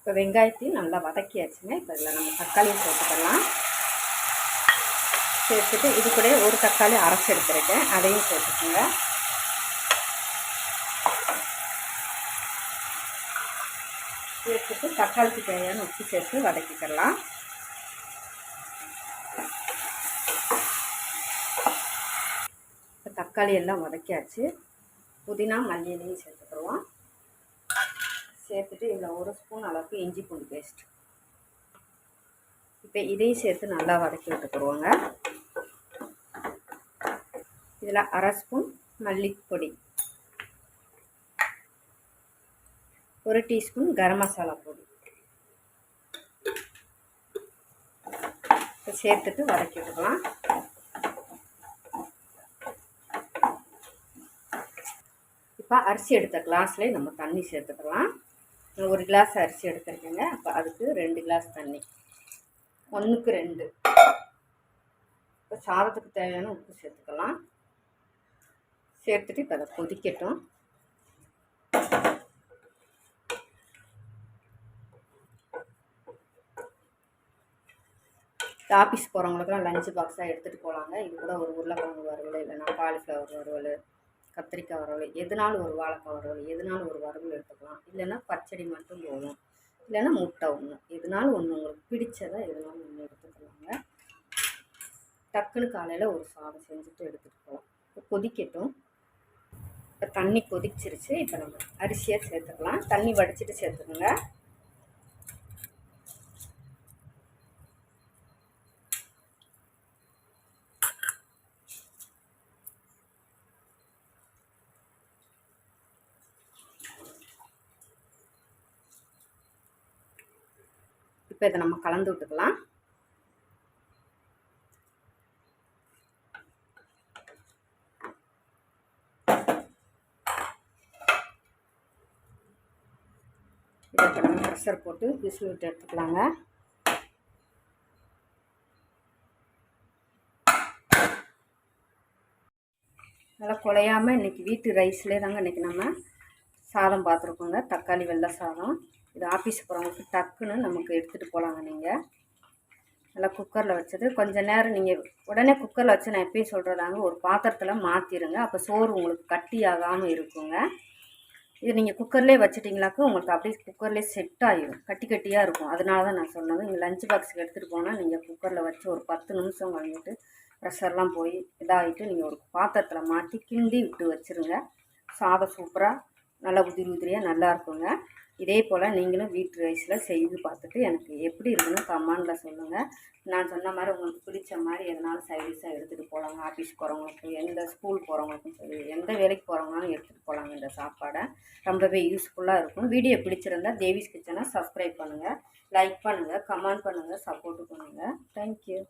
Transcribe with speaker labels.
Speaker 1: இப்போ வெங்காயத்தையும் நல்லா வதக்கியாச்சுங்க. இப்போ இதில் நம்ம தக்காளியும் போட்டுக்கலாம். சேர்த்துட்டு இது கூட ஒரு தக்காளி அரைச்சி எடுத்துருக்கேன். அதையும் சேர்த்துக்கோங்க சேர்த்துட்டு தக்காளிக்கு தேவையான உப்பு சேர்த்து வதக்கிக்கலாம். இப்போ தக்காளி எல்லாம் வதக்கியாச்சு. புதினா மல்லியிலையும் சேர்த்துக்கிடுவோம் சேர்த்துட்டு இதில் ஒரு ஸ்பூன் அளவுக்கு இஞ்சி பூண்டு பேஸ்ட் இப்போ இதையும் சேர்த்து நல்லா வதக்கி விட்டுக்குருவோங்க. இதில் அரை ஸ்பூன் மல்லிப்பொடி. ஒரு டீஸ்பூன் கரம் மசாலா பொடி. இப்போ சேர்த்துட்டு வதக்கி விட்டுக்கலாம். இப்போ அரிசி எடுத்த கிளாஸ்லேயே நம்ம தண்ணி சேர்த்துக்கலாம். ஒரு கிளாஸ் அரிசி எடுத்துருக்கேங்க. அப்போ அதுக்கு ரெண்டு கிளாஸ் தண்ணி. ஒன்றுக்கு ரெண்டு. இப்போ சாதத்துக்கு தேவையான உப்பு சேர்த்துக்கலாம். சேர்த்துட்டு இப்போ அதை கொதிக்கட்டும். ஆஃபீஸ் போகிறவங்களுக்குலாம் லஞ்ச் பாக்ஸாக எடுத்துகிட்டு போகலாங்க இது கூட ஒரு உருளைக்கிழங்கு வறுவல் இல்லைன்னா காலிஃப்ளவர் வறுவல் கத்திரிக்காய் வறுவல் எதுனாலும் ஒரு வாழைக்காய் வறுவல் எதுனாலும் ஒரு வறுவல் எடுத்துக்கலாம். இல்லைன்னா பச்சடி மட்டும் போதும். இல்லைன்னா முட்டை ஒன்று எதுனாலும் ஒன்று உங்களுக்கு பிடிச்சதை எதுனாலும் ஒன்று எடுத்துக்கலாங்க. டக்குன்னு காலையில் ஒரு சாதம் செஞ்சுட்டு எடுத்துகிட்டு போகலாம் இப்போ கொதிக்கட்டும். இப்போ தண்ணி கொதிச்சிருச்சு. இப்போ நம்ம அரிசியாக சேர்த்துக்கலாம். தண்ணி வடிச்சிட்டு சேர்த்துக்கோங்க. இப்போ இதை நம்ம கலந்து விட்டுக்கலாம். இதை இப்போ நம்ம ப்ரெஷர் போட்டு விசில் விட்டு எடுத்துக்கலாங்க. நல்லா குலையாமல் இன்றைக்கி வீட்டு ரைஸ்லேயே தாங்க இன்றைக்கி நம்ம சாதம் பார்த்துருக்கோங்க. தக்காளி வெள்ளை சாதம். இது ஆஃபீஸ் போகிறவங்களுக்கு டக்குன்னு நமக்கு எடுத்துகிட்டு போகலாங்க நீங்கள் நல்லா குக்கரில் வச்சது. கொஞ்சம் நேரம் நீங்கள் உடனே குக்கரில் வச்சு நான் எப்பயும் சொல்கிறதாங்க ஒரு பாத்திரத்தில் மாற்றிடுங்க அப்போ சோறு உங்களுக்கு கட்டி ஆகாமல் இருக்குங்க. இது நீங்கள் குக்கர்லேயே வச்சுட்டிங்களாக்கா உங்களுக்கு அப்படியே குக்கர்லேயே செட் ஆகிடும் கட்டி கட்டியாக இருக்கும். அதனால தான் நான் சொன்னது நீங்கள் லஞ்ச் பாக்ஸுக்கு எடுத்துகிட்டு போனால் நீங்கள் குக்கரில் வச்சு ஒரு பத்து நிமிஷம் கழிஞ்சிட்டு ப்ரெஷர்லாம் போய் இதாகிட்டு நீங்கள் ஒரு பாத்திரத்தில் மாற்றி கிண்டி விட்டு வச்சுருங்க. சாதம் சூப்பராக நல்லா உதிரி உதிரியாக நல்லா இருக்குங்க. இதே போல் நீங்களும் வீட்டு ரைஸில் செய்து பார்த்துட்டு எனக்கு எப்படி இருக்குன்னு கமெண்டில் சொல்லுங்கள் நான் சொன்ன மாதிரி உங்களுக்கு பிடிச்ச மாதிரி எதனாலும் சைடிஷாக எடுத்துகிட்டு போகலாங்க ஆஃபீஸ் போகிறவங்களுக்கு எந்த ஸ்கூல் போகிறவங்களுக்கும் சரி எந்த வேலைக்கு போகிறவங்களாலும் எடுத்துகிட்டு போகலாங்க இந்த சாப்பாடை. ரொம்பவே யூஸ்ஃபுல்லாக இருக்கும். வீடியோ பிடிச்சிருந்தா தேவிஸ் கிச்சனை சப்ஸ்கிரைப் பண்ணுங்கள் லைக் பண்ணுங்கள் கமெண்ட் பண்ணுங்கள் சப்போர்ட் பண்ணுங்கள் தேங்க்யூ